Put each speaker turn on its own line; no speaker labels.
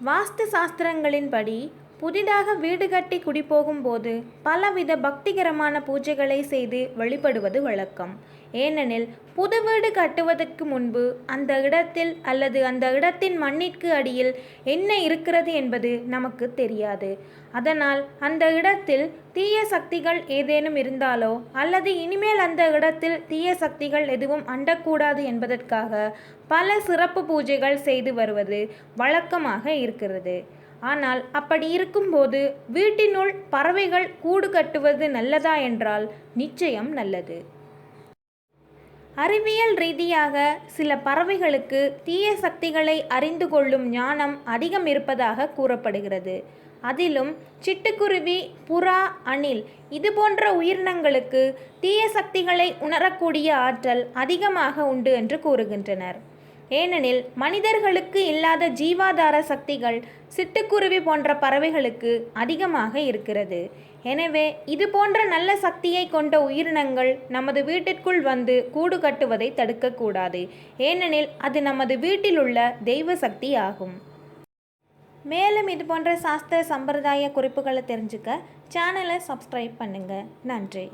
வாஸ்து சாஸ்திரங்களின்படி புதிதாக வீடு கட்டி குடிபோகும்போது பலவித பக்திகரமான பூஜைகளை செய்து வழிபடுவது வழக்கம். ஏனெனில் புது வீடு கட்டுவதற்கு முன்பு அந்த இடத்தில் அல்லது அந்த இடத்தின் மண்ணிற்கு அடியில் என்ன இருக்கிறது என்பது நமக்கு தெரியாது. அதனால் அந்த இடத்தில் தீய சக்திகள் ஏதேனும் இருந்தாலோ அல்லது இனிமேல் அந்த இடத்தில் தீய சக்திகள் எதுவும் அண்டக்கூடாது என்பதற்காக பல சிறப்பு பூஜைகள் செய்து வருவது வழக்கமாக இருக்கிறது. ஆனால் அப்படி இருக்கும்போது வீட்டினுள் பறவைகள் கூடு கட்டுவது நல்லதா என்றால் நிச்சயம் நல்லது. அறிவியல் ரீதியாக சில பறவைகளுக்கு தீய சக்திகளை அறிந்து கொள்ளும் ஞானம் அதிகம் இருப்பதாக கூறப்படுகிறது. அதிலும் சிட்டுக்குருவி புறா அணில் இது போன்ற உயிரினங்களுக்கு தீய சக்திகளை உணரக்கூடிய ஆற்றல் அதிகமாக உண்டு என்று கூறுகின்றனர். ஏனெனில் மனிதர்களுக்கு இல்லாத ஜீவாதார சக்திகள் சிட்டுக்குருவி போன்ற பறவைகளுக்கு அதிகமாக இருக்கிறது. எனவே இது போன்ற நல்ல சக்தியை கொண்ட உயிரினங்கள் நமது வீட்டிற்குள் வந்து கூடு கட்டுவதை தடுக்கக்கூடாது. ஏனெனில் அது நமது வீட்டில் உள்ள தெய்வ சக்தி ஆகும் மேலும் இது போன்ற சாஸ்திர சம்பிரதாய குறிப்புகளை தெரிஞ்சுக்க சேனலை சப்ஸ்கிரைப் பண்ணுங்கள் நன்றி.